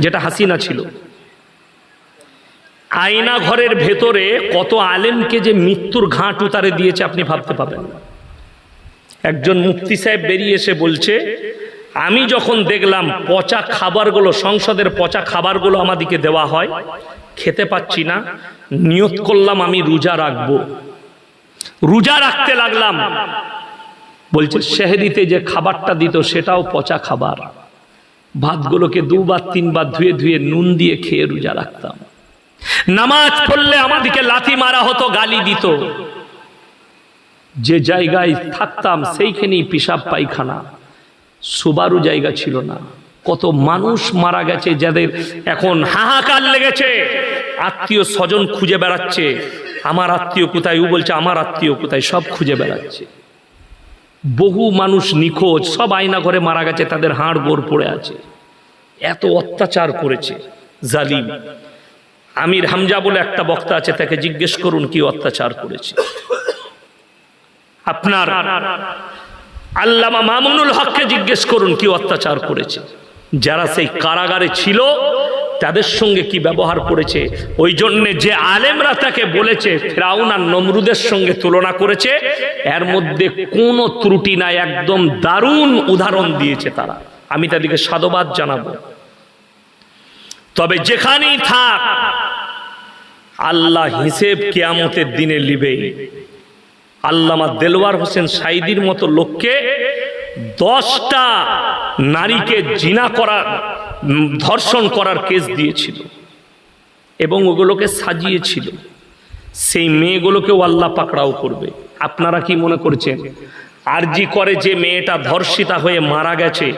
যেটা হাসিনা ছিল। আয়না ঘরের ভেতরে কত আলেমকে যে মৃত্যুর ঘাট উতারে দিয়েছে আপনি ভাবতে পাবেন একজন মুফতি সাহেব বেরিয়ে এসে বলছে, আমি যখন দেখলাম পচা খাবারগুলো, সংসদের পচা খাবারগুলো আমাদিকে দেওয়া হয়, খেতে পাচ্ছি না, নিয়ত করলাম আমি রোজা রাখব। রোজা রাখতে লাগলাম। বলছে, শেহরিতে যে খাবারটা দিত সেটাও পচা খাবার। ভাতগুলোকে দুবার, তিনবার ধুয়ে ধুয়ে নুন দিয়ে খেয়ে রোজা রাখতাম। নামাজ পড়লে আমাদেরকে লাথি মারা হতো, গালি দিত। যে জায়গায় থাকতাম, সেইখানেই পিসাব পায়খানা। সুবারু জায়গা ছিল না। কত মানুষ মারা গেছে যাদের এখন হাহাকার লেগেছে। আত্মীয় স্বজন খুঁজে বেড়াচ্ছে। আমার আত্মীয় কোথায়, ও বলছে, আমার আত্মীয় কোথায়, সব খুঁজে বেড়াচ্ছে। বহু মানুষ নিখোঁজ, সব আয়না ঘরে মারা গেছে, তাদের হাড় গোড় পড়ে আছে। এত অত্যাচার করেছে জালিম। আমির হামজা বলে একটা বক্তা আছে, তাকে জিজ্ঞেস করুন কি অত্যাচার করেছে। আপনার আল্লামা মামুনুল হককে জিজ্ঞেস করুন কি অত্যাচার করেছে। যারা সেই কারাগারে ছিল তাদের সঙ্গে কি ব্যবহার করেছে? ওই জন্যে যে আলেমরা তাকে বলেছে, ফেরাউন আর নমরুদের সঙ্গে তুলনা করেছে, এর মধ্যে কোনো ত্রুটি নাই, একদম দারুণ উদাহরণ দিয়েছে তারা। আমি তাদেরকে সাধুবাদ জানাব। তবে যেখানেই থাক, আল্লাহ হিসেব কেয়ামতের দিনে লিবেই আল্লামা দেলওয়ার হোসেন সাইদির মতো লোককে দশটা নারীকে জিনা করার ধর্ষণ করার কেস দিয়েছিল এবং ওগুলোকে সাজিয়েছিল। সেই মেয়েগুলোকেও আল্লাহ পাকড়াও করবে। আপনারা কি মনে করছেন? আরজি করে যে মেয়েটা ধর্ষিতা হয়ে মারা গেছে,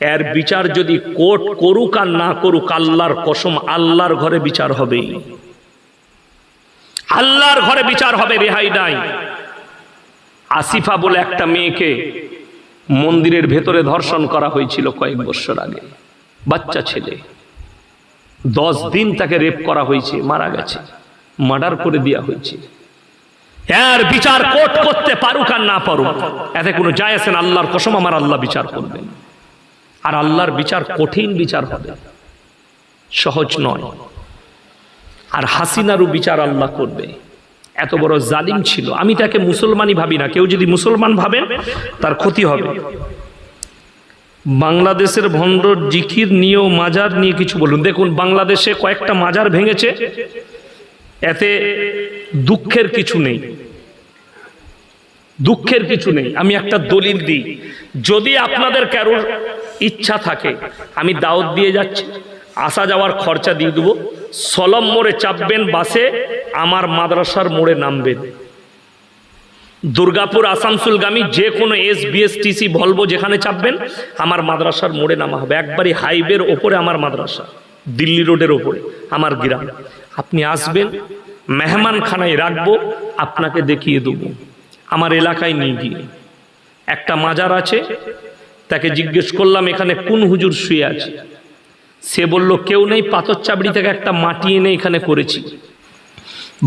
এর বিচার যদি কোর্ট করুক আর না করুক, আল্লাহর কসম আল্লাহর ঘরে বিচার হবেই। আল্লাহর ঘরে বিচার হবে, রেহাই নাই। আসিফা বলে একটা মেয়েকে মন্দিরের ভেতরে ধর্ষণ করা হয়েছিল কয়েক বছর আগে। বাচ্চা ছেলে। দশ দিন তাকে রেপ করা হয়েছে, মারা গেছে মার্ডার করে দেওয়া হয়েছে। এর বিচার কোর্ট করতে পারুক আর না পারুক, এতে কোনো যায় আসেন আল্লাহর কসম আমার আল্লাহ বিচার করবেন। আর আল্লাহর বিচার কঠিন বিচার হবে, সহজ নয়। আর হাসিনারও বিচার আল্লাহ করবে। এত বড় জালিম ছিল। আমি তাকে মুসলমানই ভাবি না। কেউ যদি মুসলমান ভাবেন, তার ক্ষতি হবে। বাংলাদেশের ভণ্ড জিকির নিয়েও মাজার নিয়ে কিছু বলুন। দেখুন, বাংলাদেশে কয়েকটা মাজার ভেঙেছে, এতে দুঃখের কিছু নেই। দুঃখের কিছু নেই। আমি একটা দলিল দিই। যদি আপনাদের কারোর ইচ্ছা থাকে, আমি দাওয়াত দিয়ে যাচ্ছি। আসা যাওয়ার খরচা দিয়ে দেবো। সলম মোড়ে চাপবেন, বাসে আমার মাদ্রাসার মোড়ে নামবেন। দুর্গাপুর আসানসোলগামী যে কোনো এস বিএসটিসি ভলভো যেখানে চাপবেন, আমার মাদ্রাসার মোড়ে নামা হবে। একবারই হাইওয়ের ওপরে আমার মাদ্রাসা, দিল্লি রোডের ওপরে, আমার গ্রাম। আপনি আসবেন, মেহমানখানায় রাখব, আপনাকে দেখিয়ে দেবো। আমার এলাকায় নিয়ে গিয়ে। একটা মাজার আছে, তাকে জিজ্ঞেস করলাম, এখানে কোন হুজুর শুয়ে আছে? সে বলল, কেউ নেই, পাথর চাবড়ি থেকে একটা মাটি এনে এখানে করেছি।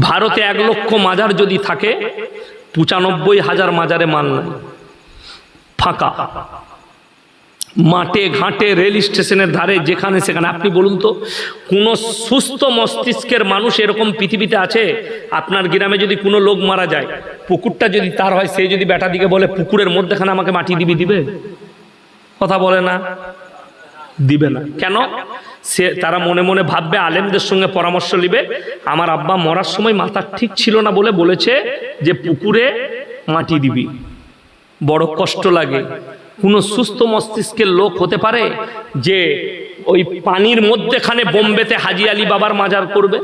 ভারতে এক লক্ষ মাজার যদি থাকে পঁচানব্বই হাজার মাজারে মাল নাই। ফাঁকা। মাঠে, ঘাটে, রেল স্টেশনের ধারে, যেখানে সেখানে। আপনি বলুন তো, কোনো সুস্থ মস্তিষ্কের মানুষ এরকম পৃথিবীতে আছে? আপনার গ্রামে যদি কোনো লোক মারা যায়, পুকুরটা যদি তার হয়, সে যদি বেটা দিকে বলে, পুকুরের মধ্যেখানে আমাকে মাটি দিবি, দিবে? কথা বলে না। দিবে না। কেন? সে তারা মনে মনে ভাববে, আলেমদের সঙ্গে পরামর্শ নিবে। আমার আব্বা মরার সময় মাথা ঠিক ছিল না বলে বলেছে যে, পুকুরে মাটি দিবি। বড় কষ্ট লাগে। কোনো সুস্থ মস্তিষ্কের লোক হতে পারে যে, ওই পানির মধ্যেখানে বোম্বেতে হাজি আলী বাবার মাজার করবে,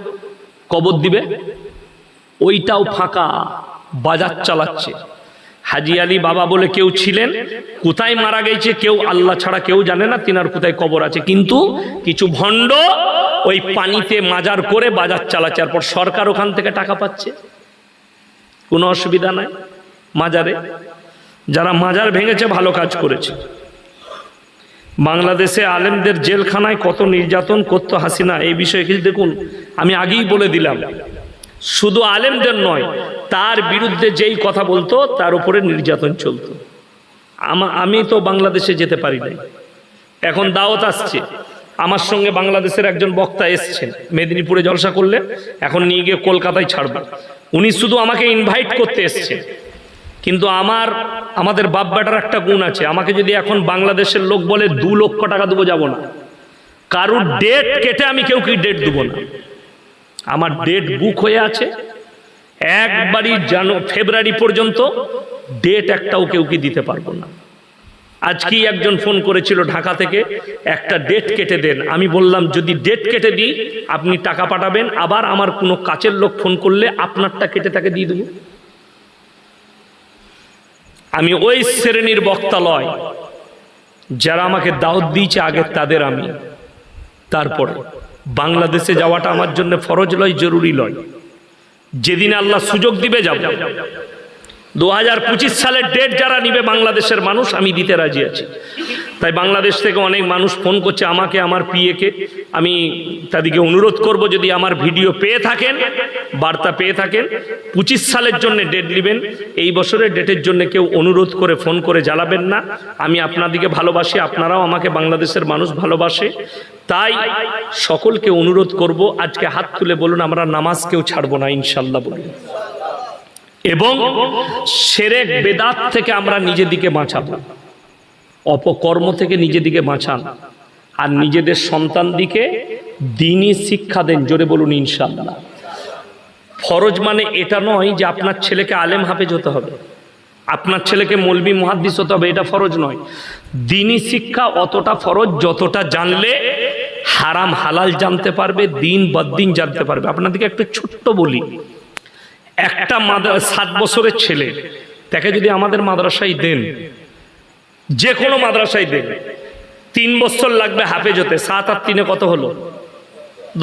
কবর দিবে? ওইটাও ফাঁকা, বাজার চালাচ্ছে। হাজি আলী বাবা বলে কেউ ছিলেন, কোথায় মারা গেছে কেউ আল্লাহ ছাড়া কেউ জানে না, তিনার কোথায় কবর আছে। কিন্তু কিছু ভণ্ড ওই পানিতে মাজার করে বাজার চালাচ্ছে তারপর সরকার ওখান থেকে টাকা পাচ্ছে। কোনো অসুবিধা নাই মাজারে। যারা মাজার ভেঙেছে, ভালো কাজ করেছে। বাংলাদেশে আলেমদের জেলখানায় কত নির্যাতন করতো হাসিনা, এই বিষয়ে কিছু দেখুন, আমি আগেই বলে দিলাম। শুধু আলেমদের নয় তার বিরুদ্ধে যেই কথা বলতো, তার উপরে নির্যাতন চলতো। আমা তো বাংলাদেশে যেতে পারি নাই। এখন দাওয়াত আসছে। আমার সঙ্গে বাংলাদেশের একজন বক্তা এসছেন। মেদিনীপুরে জলসা করলে এখন নিয়ে গিয়ে কলকাতায় ছাড়বে। উনি শুধু আমাকে ইনভাইট করতে এসছেন। কিন্তু আমার, আমাদের বাপ বেটার একটা গুণ আছে। আমাকে যদি এখন বাংলাদেশের লোক বলে দু লক্ষ টাকা দেবো, যাব না। কারুর ডেট কেটে আমি কেউ কি ডেট দেবো না। আমার ডেট বুক হয়ে আছে। একবারই জানো, ফেব্রুয়ারি পর্যন্ত ডেট একটাও কেউ কি দিতে পারব না। আজকেই একজন ফোন করেছিল ঢাকা থেকে, একটা ডেট কেটে দেন। আমি বললাম, যদি ডেট কেটে দিই, আপনি টাকা পাঠাবেন, আবার আমার কোনো কাছের লোক ফোন করলে আপনারটা কেটে তাকে দিয়ে দেবো। আমি ওই শ্রেণির বক্তালয় যারা আমাকে দাওয়াত দিয়েছে আগে তাদের আমি। তারপরে বাংলাদেশে যাওয়াটা আমার জন্য ফরজ লয়, জরুরি লয়। যেদিন আল্লাহ সুযোগ দিবে যাব। দু হাজার পঁচিশ সালের ডেট যারা নিবে বাংলাদেশের মানুষ, আমি দিতে রাজি আছি। তাই বাংলাদেশ থেকে অনেক মানুষ ফোন করছে আমাকে, আমার পিএকে আমি তাদেরকে অনুরোধ করব যদি আমার ভিডিও পেয়ে থাকেন, বার্তা পেয়ে থাকেন, পঁচিশ সালের জন্য ডেট নেবেন। এই বছরের ডেটের জন্য কেউ অনুরোধ করে ফোন করে জ্বালাবেন না। আমি আপনাদিকে ভালোবাসি, আপনারাও আমাকে বাংলাদেশের মানুষ ভালোবাসে। তাই সকলকে অনুরোধ করব, আজকে হাত তুলে বলুন, আমরা নামাজ কেউ ছাড়বো না, ইনশাল্লাহ বলুন। এবং সেরেক বেদাত থেকে আমরা নিজেদিকে বাঁচাবো। অপকর্ম থেকে নিজেদিকে বাঁচান। আর নিজেদের সন্তান দিকে দিনই শিক্ষা দেন, জোরে বলুন ইনশাল্লাহ ফরজ মানে এটা নয় যে আপনার ছেলেকে আলেম হাফেজ হতে হবে। আপনার ছেলেকে মলবি মহাদ্দিস হতে হবে, এটা ফরজ নয়। দিনই শিক্ষা অতটা ফরজ যতটা জানলে হারাম হালাল জানতে পারবে, দিন বদিন জানতে পারবে। আপনাদেরকে একটু ছোট্ট বলি একটা সাত বছরের ছেলে, তাকে যদি আমাদের মাদ্রাসায় দেন, যে কোনো মাদ্রাসায় দেন, তিন বছর লাগবে হাফেজ হতে সাত আর তিনে কত হলো?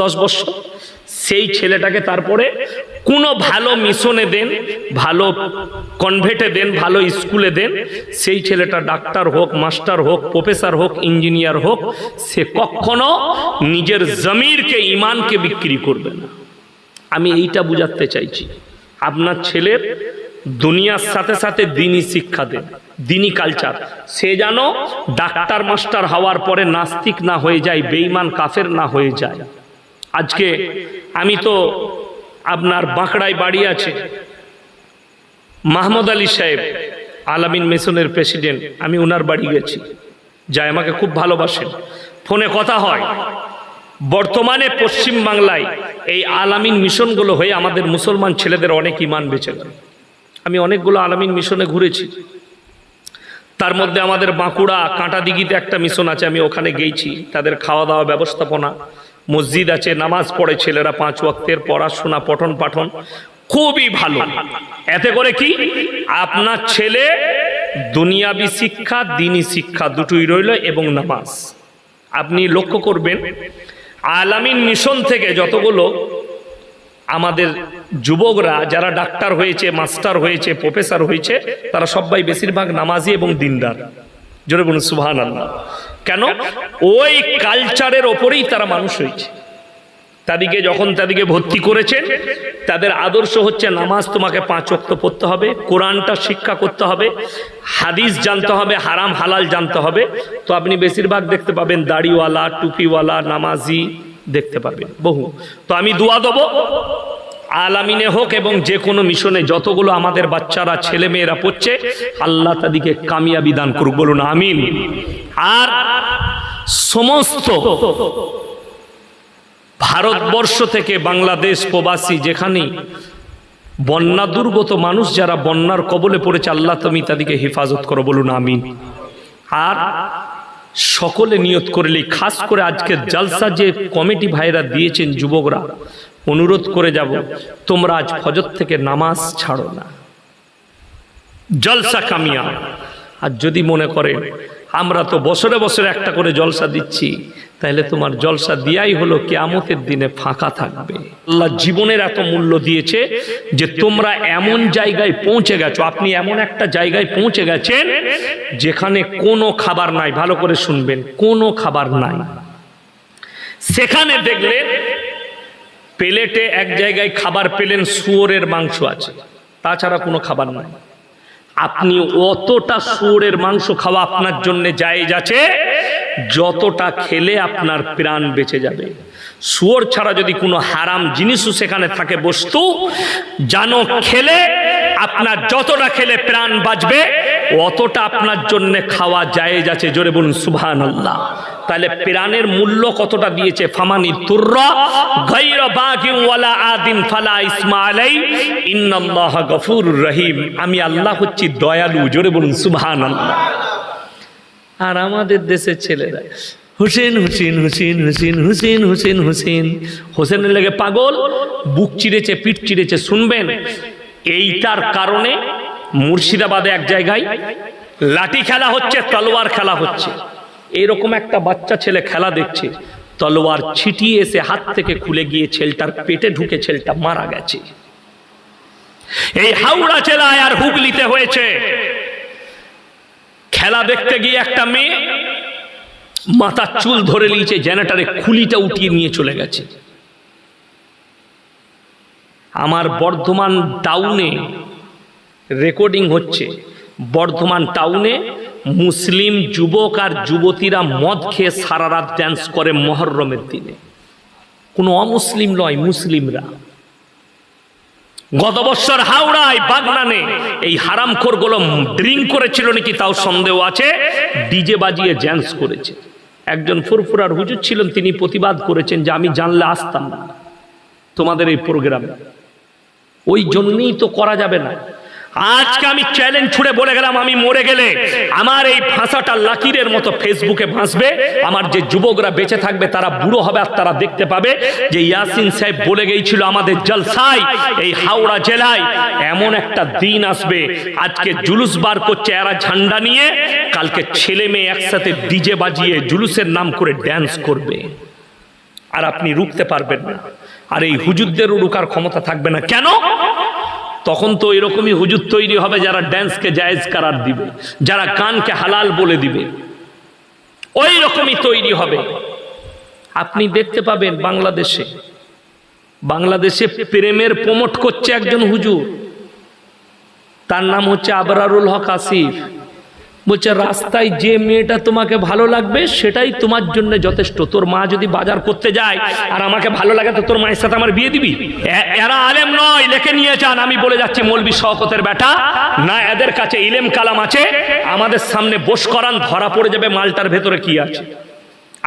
দশ বছর। সেই ছেলেটাকে তারপরে কোনো ভালো মিশনে দেন, ভালো কনভেটে দেন, ভালো স্কুলে দেন, সেই ছেলেটা ডাক্তার হোক, মাস্টার হোক, প্রফেসর হোক, ইঞ্জিনিয়ার হোক, সে কখনো নিজের জমিরকে, ইমানকে বিক্রি করবে না। আমি এইটা বুঝাতে চাইছি। আপনার ছেলের দুনিয়ার সাথে সাথে দিনই শিক্ষা দেন দিনই কালচার সে যেন ডাক্তার, মাস্টার হওয়ার পরে নাস্তিক না হয়ে যায় বেইমান কাফের না হয়ে যায়। আজকে আমি তো আপনার বাঁকড়ায় বাড়ি আছে, মাহমুদ আলী সাহেব, আলামিন মিশনের প্রেসিডেন্ট, আমি ওনার বাড়ি গেছি। যাই, আমাকে খুব ভালোবাসেন। ফোনে কথা হয়, বর্তমানে পশ্চিম বাংলায় এই আলামিন মিশনগুলো হয়ে আমাদের মুসলমান ছেলেদের অনেক ইমান বেঁচে গেল। আমি অনেকগুলো আলামিন মিশনে ঘুরেছি। তার মধ্যে আমাদের বাঁকুড়া কাঁটাদিঘিতে একটা মিশন আছে, আমি ওখানে গেছি তাদের খাওয়া দাওয়া ব্যবস্থাপনা। মসজিদ আছে, নামাজ পড়ে ছেলেরা পাঁচ ওয়াক্তের পড়াশোনা, পঠন পাঠন। খুবই ভালো। এতে করে কি? আপনার ছেলে দুনিয়াবি শিক্ষা, দিনী শিক্ষা দুটোই রইল এবং নামাজ। আপনি লক্ষ্য করবেন আলামিন মিশন থেকে যতগুলো আমাদের যুবকরা, যারা ডাক্তার হয়েছে, মাস্টার হয়েছে, প্রফেসর হয়েছে, তারা সবাই বেশিরভাগ নামাজি এবং দিনদার। জোরে বলুন সুহান আল্লাহ কেন? ওই কালচারের ওপরেই তারা মানুষ হয়েছে। তাদেরকে যখন তাদেরকে ভর্তি করেছেন, তাদের আদর্শ হচ্ছে নামাজ তোমাকে পাঁচ অক্ত পড়তে হবে, কোরআনটা শিক্ষা করতে হবে, হাদিস জানতে হবে, হারাম হালাল জানতে হবে। তো আপনি বেশিরভাগ দেখতে পাবেন দাড়িওয়ালা, টুপিওয়ালা, নামাজি দেখতে পাবেন, বহু। তো আমি দোয়া দেবো, আলামিনে হোক এবং যে কোনো মিশনে যতগুলো আমাদের বাচ্চারা ছেলে মেয়েরা পড়ছে, আল্লাহ তাদেরকে কামিয়াবি দান করুক, বলুন আমিন। আর সমস্ত ভারতবর্ষ থেকে বাংলাদেশ প্রবাসী যেখানে বন্যা দুর্গত মানুষ যারা বন্যার কবলে পড়েছে, আল্লাহ তুমি তাদেরকে হেফাজত করো, বলুন আমিন। আর সকলে নিয়ত করলেই, খাস করে আজকে জালসা যে কমিটি ভাইরা দিয়েছেন যুবকরা, অনুরোধ করে যাব, তোমরা আজ ফজর থেকে নামাজ ছাড়ো না। জলসা কামিয়া আর যদি মনে করে, আমরা তো বছরে বছরে একটা করে জলসা দিচ্ছি তাহলে তোমার জলসা দিয়াই হলো কেয়ামতের দিনে ফাঁকা থাকবে। আল্লাহ জীবনের এত মূল্য দিয়েছে যে তোমরা এমন জায়গায় পৌঁছে গেছো, আপনি এমন একটা জায়গায় পৌঁছে গেছেন যেখানে কোনো খাবার নাই। ভালো করে শুনবেন, কোনো খাবার নাই। সেখানে দেখলেন প্লেটে এক জায়গায় খাবার পেলেন, শুয়োরের মাংস আছে। তাছাড়া কোনো খাবার নাই। আপনি অতটা শুয়োরের মাংস খাওয়া আপনার জন্য জায়েজ আছে যতটা খেলে আপনার প্রাণ বেঁচে যাবে। শুয়োর ছাড়া যদি কোনো হারাম জিনিসও সেখানে থাকে, বস্তু, জানো খেলে আপনার যতটা খেলে প্রাণ বাঁচবে, অতটা আপনার জন্য খাওয়া জায়েজ আছে। জোরে বলুন সুবহান আল্লাহ তাহলে প্রাণের মূল্য কতটা দিয়েছে? ফামানি তুর্রা আদিন ফালা ইসমা আলাই রহিম। আমি আল্লাহ হচ্ছি দয়ালু, জোরে বলুন সুবহান আল্লাহ আর আমাদের দেশের ছেলেরা। হুসেন হুসেন হুসেন হুসেন হুসেন হুসেন হুসেন। হোসেনের লেগে পাগল, বুক চিড়েছে, পিঠ চিড়েছে, শুনবেন? এইটার কারণে মুর্শিদাবাদে এক জায়গায় লাঠি খেলা হচ্ছে, তলোয়ার খেলা হচ্ছে। এরকম একটা বাচ্চা ছেলে খেলা দেখছে, তলোয়ার ছিটিয়ে এসে হাত থেকে খুলে গিয়ে ছেলেটার পেটে ঢুকে ছেলেটা মারা গেছে। এই হাওড়া জেলায় আর হুগলিতে হয়েছে। খেলা দেখতে গিয়ে একটা মেয়ে মাথার চুল ধরে নিয়েছে জেনারেটারে খুলিটা উঠিয়ে নিয়ে চলে গেছে। আমার বর্ধমান টাউনে রেকর্ডিং হচ্ছে। বর্ধমান টাউনে মুসলিম যুবক আর যুবতীরা মদ খেয়ে সারা রাত ড্যান্স করে মহরমের দিনে। কোনো অমুসলিম নয়, মুসলিমরা। গত বছর হাওড়ায় বাগনানে এই হারামখোরগুলো ড্রিঙ্ক করেছিল নাকি তাও সন্দেহ আছে? ডিজে বাজিয়ে জ্যান্স করেছে। একজন ফুরফুরার হুজুর ছিলেন, তিনি প্রতিবাদ করেছেন যে আমি জানলে আসতাম না। তোমাদের এই প্রোগ্রামে ওই জন্যই তো করা যাবে না। আজকে আমি চ্যালেঞ্জ ছুড়ে বলে গেলাম, আমি মরে গেলে। আমার এই ভাষাটা লাকিরের মতো ফেসবুকে ভাসবে। আমার যে যুবকরা বেঁচে থাকবে, তারা বুড়ো হবে আর তারা দেখতে পাবে যে ইয়াসিন সাহেব বলে গিয়েছিল আমাদের জলসাই এই হাওড়া জেলায় এমন একটা দিন আসবে। আজকে জুলুস বার করছে এরা ঝান্ডা নিয়ে। কালকে ছেলে মেয়ে একসাথে ডিজে বাজিয়ে জুলুসের নাম করে ড্যান্স করবে। আর আপনি রুখতে পারবেন না। আর এই হুজুরদেরও রুকার ক্ষমতা থাকবে না। কেন? তখন তো এরকমই হুজুর তৈরি হবে যারা ড্যান্সকে জায়েজ করার দিবে, যারা কানকে হালাল বলে দিবে। ওই রকমই তৈরি হবে। আপনি দেখতে পাবেন বাংলাদেশে বাংলাদেশে প্রেমের প্রমোট করছে একজন হুজুর। তার নাম হচ্ছে আবরারুল হক আসিফ। বলছে, রাস্তায় যে মেয়েটা তোমাকে ভালো লাগবে, সেটাই তোমার জন্য যথেষ্ট। তোর মা যদি বাজার করতে যায় আর আমাকে ভালো লাগে, তো তোর মায়ের সাথে আমার বিয়ে দিবি? এরা আলেম নয়, লেখে নিয়ে যান। আমি বলে যাচ্ছি, মৌলবি শওকতের বেটা, না এদের কাছে ইলেম কালাম আছে, আমাদের সামনে বস করান, ধরা পড়ে যাবে, মালটার ভেতরে কি আছে?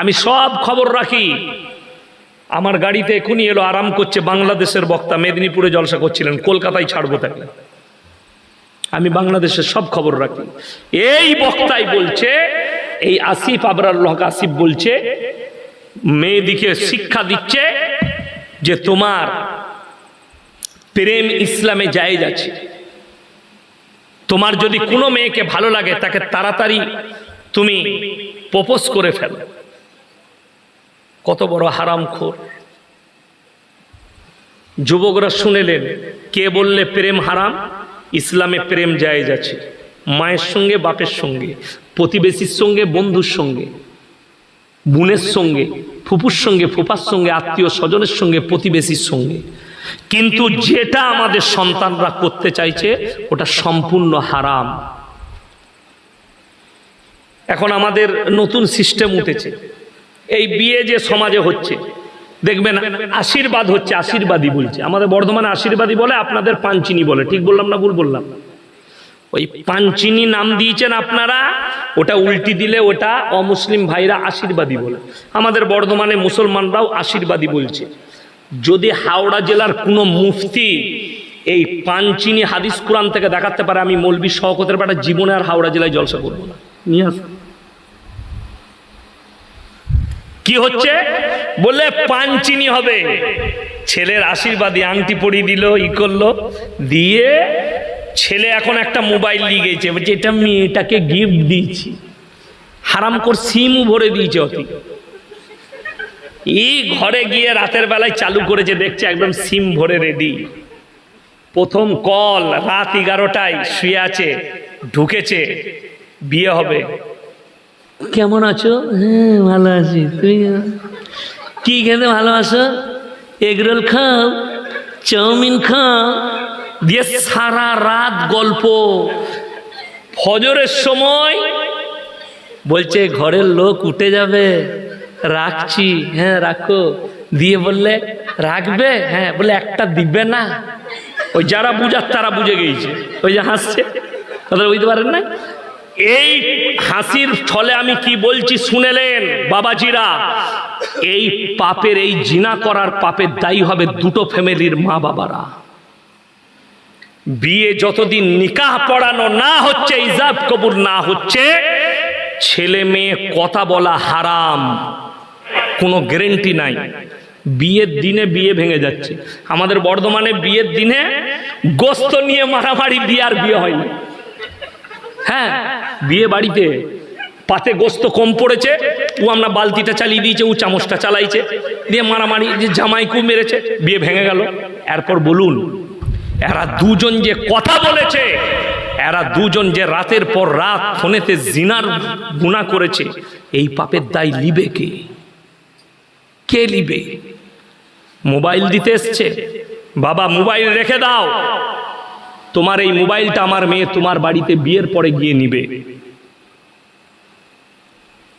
আমি সব খবর রাখি। আমার গাড়িতে এখনই এলো, আরাম করছে বাংলাদেশের বক্তা, মেদিনীপুরে জলসা করছিলেন, কলকাতায় ছাড়বো তাকে। আমি বাংলাদেশের সব খবর রাখি। এই বক্তাই বলছে, এই আসিফ আবরার হক আসিফ বলছে, মেয়েদিকে শিক্ষা দিচ্ছে যে তোমার প্রেম ইসলামে জায়েজ আছে। তোমার যদি কোনো মেয়েকে ভালো লাগে, তাকে তাড়াতাড়ি তুমি প্রপোজ করে ফেলো। কত বড় হারামখোর। যুবকরা শুনেলেন, কে বললে প্রেম হারাম? ইসলামে প্রেম জায়েজ আছে। মায়ের সঙ্গে, বাপের সঙ্গে, প্রতিবেশীর সঙ্গে, বন্ধুর সঙ্গে, বোনের সঙ্গে ফুপুর সঙ্গে ফুপার সঙ্গে, আত্মীয় স্বজনের সঙ্গে, প্রতিবেশীর সঙ্গে। কিন্তু যেটা আমাদের সন্তানরা করতে চাইছে, ওটা সম্পূর্ণ হারাম। এখন আমাদের নতুন সিস্টেম উঠেছে। এই বিয়ে যে সমাজে হচ্ছে দেখবেন আশীর্বাদ হচ্ছে আশীর্বাদী বলছে। আমাদের বর্ধমানে আশীর্বাদী বলে, আপনাদের পাঞ্চিনি বলে। ঠিক বললাম না ভুল বললাম? ওই পাঞ্চিনি নাম দিয়েছেন আপনারা, ওটা উল্টি দিলে ওটা অমুসলিম ভাইরা আশীর্বাদী বলে। আমাদের বর্ধমানে মুসলমানরাও আশীর্বাদী বলছে। যদি হাওড়া জেলার কোনো মুফতি এই পাঞ্চিনি হাদিস কোরআন থেকে দেখাতে পারে, আমি মৌলবি শওকতের বেটা, জীবনে আর হাওড়া জেলায় জলসা করব না। নিয়ে আসুন। কি হচ্ছে? বলে পাঞ্চিনি হবে। ছেলের আশীর্বাদী আংটি পরিয়ে দিল, ই করল। দিয়ে ছেলে এখন একটা মোবাইল নিয়ে গেছে, বলছে, এটা মেয়েটাকে গিফট দিয়েছি। হারাম কর সিমও ভরে দিয়েছে অতি। এই ঘরে গিয়ে রাতের বেলায় চালু করেছে, দেখছে একদম সিম ভরে রেডি প্রথম কল রাত এগারোটায় শুয়ে আছে, ঢুকেছে, বিয়ে হবে। কেমন আছো? হ্যাঁ ভালো আছি। তুমি? কি খেতে ভালোবাসো? এগরোল খাও, চাউমিন খাও, দিয়ে সারা রাত গল্প। ফজরের সময় বলছে, ঘরের লোক উঠে যাবে, রাখছি। হ্যাঁ রাখো। দিয়ে বললে, রাখবে? হ্যাঁ বলে, একটা দিবে না। ওই যারা বুঝার তারা বুঝে গিয়েছে। ওই যে হাসছে। কথা বুঝতে পারেন না এই হাসির ছলে আমি কি বলছি শুনেলেন, বাবাজিরা? এই পাপের, এই জিনা করার পাপের দায়ী হবে দুটো ফ্যামিলির মা বাবারা। বিয়ে যতদিন নিকাহ পড়ানো না হচ্ছে, ইজাব কবুল না হচ্ছে, ছেলে মেয়ে কথা বলা হারাম। কোনো গ্যারেন্টি নাই। বিয়ের দিনে বিয়ে ভেঙে যাচ্ছে। আমাদের বর্ধমানে বিয়ের দিনে গোস্ত নিয়ে মারামারি বিয়ে আর বিয়ে হয়নি। হ্যাঁ বিয়ে বাড়িতে পাতে গোস্ত কম পড়েছে, ও আমরা বালতিটা চালিয়ে দিয়েছে, ও চামচটা চালাইছে, দিয়ে মারামারি, যে জামাইকু মেরেছে, বিয়ে ভেঙে গেল। এরপর বলুন, এরা দুজন যে কথা বলেছে, এরা দুজন যে রাতের পর রাত ফোনেতে জিনার গুণা করেছে, এই পাপের দায় লিবে কে? কে লিবে মোবাইল দিতে এসছে। বাবা, মোবাইল রেখে দাও। তোমার এই মোবাইলটা আমার মেয়ে তোমার বাড়িতে বিয়ের পরে গিয়ে নিবে।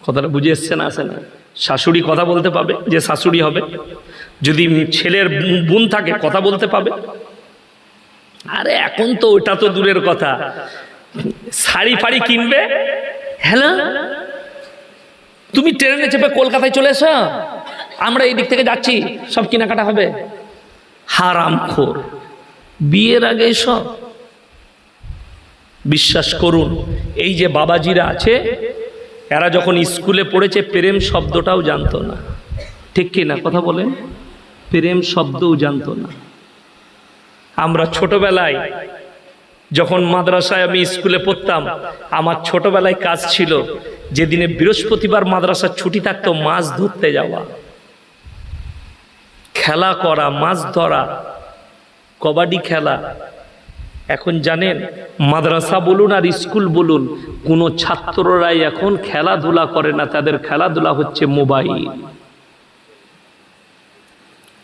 কথাটা বুঝে এসছে না আসে না শাশুড়ি কথা বলতে পাবে যে শাশুড়ি হবে। যদি ছেলের বোন থাকে কথা বলতে পাবে। আরে এখন তো ওটা তো দূরের কথা। শাড়ি ফাড়ি কিনবে? হ্যালো? তুমি ট্রেনে চেপে কলকাতায় চলে এসো। আমরা এই দিক থেকে যাচ্ছি, সব কেনাকাটা হবে। হারাম খোর বিয়ের আগে সব বিশ্বাস করুন, এই যে বাবাজিরা আছে, এরা যখন স্কুলে পড়েছে, প্রেম শব্দটাও জানতো না। ঠিক কি না? কথা বলেন। প্রেম শব্দও জানতো না। আমরা ছোটবেলায় যখন মাদ্রাসায় আমি স্কুলে পড়তাম, আমার ছোটবেলায় কাজ ছিল, যেদিনে বৃহস্পতিবার মাদ্রাসার ছুটি থাকতো, মাছ ধরতে যাওয়া। খেলা করা, মাছ ধরা, কবাডি খেলা এখন জানেন, মাদ্রাসা বলুন আর স্কুল বলুন, কোনো ছাত্ররাই এখন খেলাধুলা করে না, তাদের খেলাধুলা হচ্ছে মোবাইল।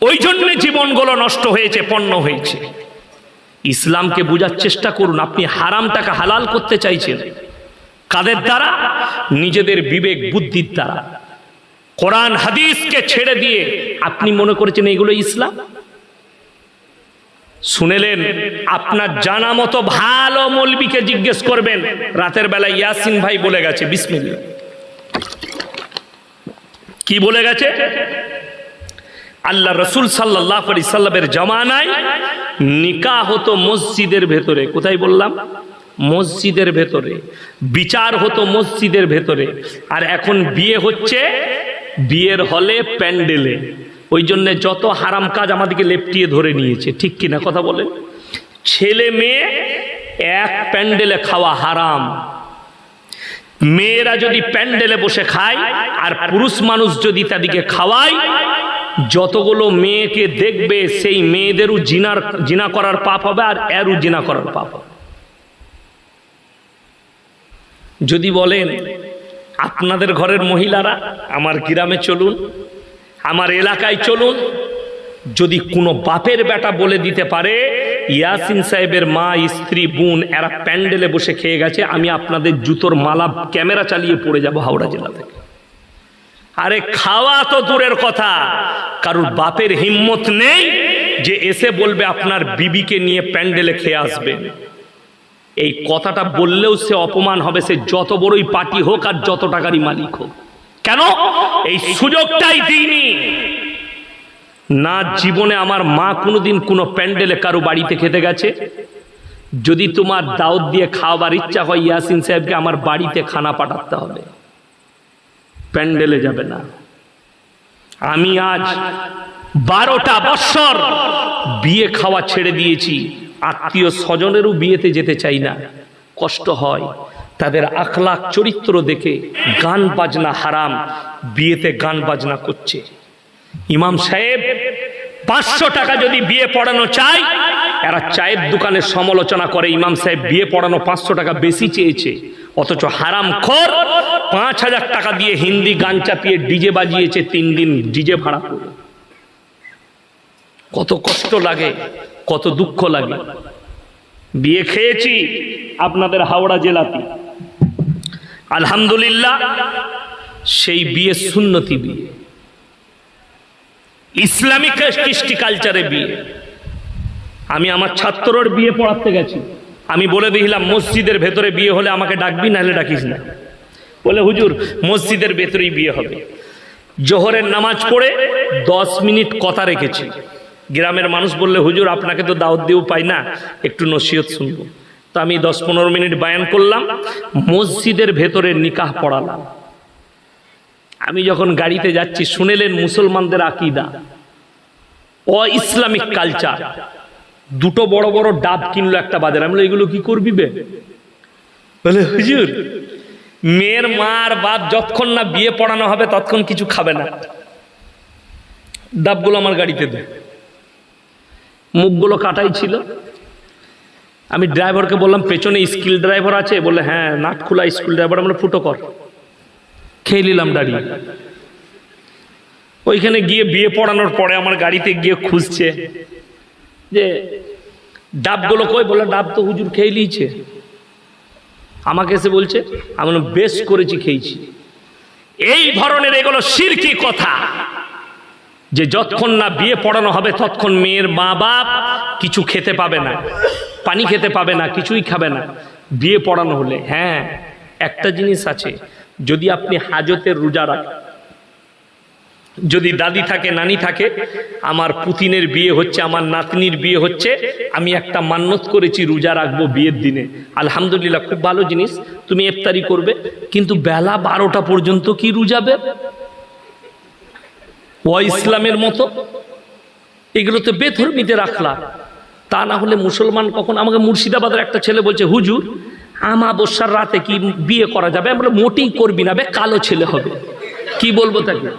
ওই জন্য জীবনগুলো নষ্ট হয়েছে, পণ্য হয়েছে। ইসলামকে বোঝার চেষ্টা করুন, আপনি হারামটাকে হালাল করতে চাইছেন। কাদের দ্বারা? নিজেদের বিবেক, বুদ্ধির দ্বারা। কোরআন, হাদিসকে ছেড়ে দিয়ে আপনি মনে করেছেন এগুলো ইসলাম? শুনেলেন, আপনার জানা মতো ভালো মলবিকে জিজ্ঞেস করবেন। রাতের বেলা ইয়াসিন ভাই বলে গেছে বিসমিল্লা কি বলে গেছে? আল্লাহ রসুল সাল্লাহ আলি সাল্লামের জমানায় নিকা হতো মসজিদের ভেতরে। কোথায় বললাম? মসজিদের ভেতরে। বিচার হতো মসজিদের ভেতরে। আর এখন বিয়ে হচ্ছে বিয়ের হলে প্যান্ডেলে। ওই জন্য যত হারাম কাজ আমাদেরকে লেপটিয়ে ধরে নিয়েছে, ঠিক কিনা কথা বলেন? ছেলে মেয়ে, এক প্যান্ডেলে খাওয়া হারাম। মেয়েরা যদি প্যান্ডেলে বসে খায়, আর পুরুষ মানুষ যদি তাদেরকে খাওয়ায়, যতগুলো মেয়েকে দেখবে, সেই মেয়েদেরও জিনার, জিনা করার পাপ হবে, আর এরও জিনা করার পাপ হবে। যদি বলেন, আপনাদের ঘরের মহিলারা, আমার গ্রামে চলুন আমার এলাকায় চলুন। যদি কোনো বাপের বেটা বলে দিতে পারে, ইয়াসিন সাহেবের মা, স্ত্রী, বোন, এরা প্যান্ডেলে বসে খেয়ে গেছে, আমি আপনাদের জুতোর মালা, ক্যামেরা চালিয়ে পড়ে যাব হাওড়া জেলা থেকে। আরে খাওয়া তো দূরের কথা। কারুর বাপের হিম্মত নেই যে এসে বলবে আপনার বিবিকে নিয়ে প্যান্ডেলে খেয়ে আসবেন এই কথাটা বললেও সে অপমান হবে, সে যত বড়ই পার্টি হোক আর যত টাকারই মালিক হোক। কেন? এই সুযোগটাই দিইনি। না জীবনে আমার মা কোনোদিন কোনো প্যান্ডেলে কারও বাড়িতে খেতে গেছে। যদি তোমার দাওয়াত দিয়ে খাওয়াবার ইচ্ছা হয় ইয়াসিন সাহেবকে আমার বাড়িতে খানা পাঠাতে হবে। প্যান্ডেলে যাবে না। আমি আজ বারোটা বৎসর বিয়ে খাওয়া ছেড়ে দিয়েছি। আত্মীয় স্বজনেরও বিয়েতে যেতে চাই না। কষ্ট হয়। তাদের আখলাখ, চরিত্র দেখে গান বাজনা হারাম, বিয়েতে গান বাজনা করছে। ইমাম সাহেব, পাঁচশো টাকা যদি বিয়ে পড়ানো চায়, এরা চায়ের দোকানের সমালোচনা করে, ইমাম সাহেব বিয়ে পড়ানো পাঁচশো টাকা বেশি চেয়েছে, অথচ হারাম খর, পাঁচ হাজার টাকা দিয়ে হিন্দি গান চাপিয়ে ডিজে বাজিয়েছে, তিন দিন ডিজে ভাড়া করে। কত কষ্ট লাগে, কত দুঃখ লাগে। বিয়ে খেয়েছি আপনাদের হাওড়া জেলাতে। আলহামদুলিল্লাহ, সেই বিয়ে সুন্নতি বিয়ে। ইসলামিক কৃষ্টি কালচারে বিয়ে। আমি আমার ছাত্রর বিয়ে পড়াতে গেছি। আমি বলে দিলাম, মসজিদের ভেতরে বিয়ে হলে আমাকে ডাকবি, নাহলে ডাকিস না। বলে, হুজুর, মসজিদের ভেতরেই বিয়ে হবে। জোহরের নামাজ পড়ে দশ মিনিট কথা রেখেছি। গ্রামের মানুষ বললে, হুজুর, আপনাকে তো দাওয়াত দিয়েও পাই না। একটু নসিহত শুনব। তো আমি দশ পনেরো মিনিট বায়ান করলাম, মসজিদের ভেতরে নিকাহ পড়ালাম। আমি যখন গাড়িতে যাচ্ছি, শুনেলেন মুসলমানদের আকিদা অ ইসলামিক কালচার। দুটো বড় বড় ডাব কিনলো একটা বাজারে। আমি এগুলো কি করবি বে? বলে, হুজুর, মেয়ের মার বাপ যতক্ষণ না বিয়ে পড়ানো হবে, ততক্ষণ কিছু খাবে না। ডাবগুলো আমার গাড়িতে দে। মুখগুলো কাটাই ছিল। আমি ড্রাইভারকে বললাম, পেছনে স্কিল ড্রাইভার আছে? বলে হ্যাঁ নাট খোলা স্কুল ড্রাইভার আমরা ফুটো কর। খেয়ে নিলাম দাঁড়িয়ে। ওইখানে গিয়ে বিয়ে পড়ানোর পরে আমার গাড়িতে গিয়ে খুঁজছে যে, ডাবগুলো কই? বলে ডাব তো হুজুর খেয়ে নিয়েছে। আমাকে এসে বলছে আমি বেশ করেছি, খেয়েছি। এই ধরনের এগুলো সিরকি কথা। যে যতক্ষণ না বিয়ে পড়ানো হবে, ততক্ষণ মেয়ের মা বাপ কিছু খেতে পাবে না। পানি খেতে পাবে না, কিছুই খাবে না। বিয়ে পড়ানো হলে হ্যাঁ একটা জিনিস আছে, যদি আপনি হাজতের রোজা রাখেন, যদি দাদি থাকে, নানি থাকে, আমার পুতিনের বিয়ে হচ্ছে, আমার নাতনির বিয়ে হচ্ছে, আমি একটা মান্যত করেছি, রোজা রাখব বিয়ের দিনে। আলহামদুলিল্লাহ, খুব ভালো জিনিস, তুমি ইফতারি করবে, কিন্তু বেলা বারোটা পর্যন্ত কি রুজাবে ও ইসলামের মতো, এগুলো তো বেধর্মীতে রাখলা তা না হলে মুসলমান কখন আমাকে মুর্শিদাবাদের একটা ছেলে বলছে, হুজুর আমাবস্যার রাতে কি বিয়ে করা যাবে? আমরা মোটেই করবি না বে, কালো ছেলে হবে। কি বলব তাকে?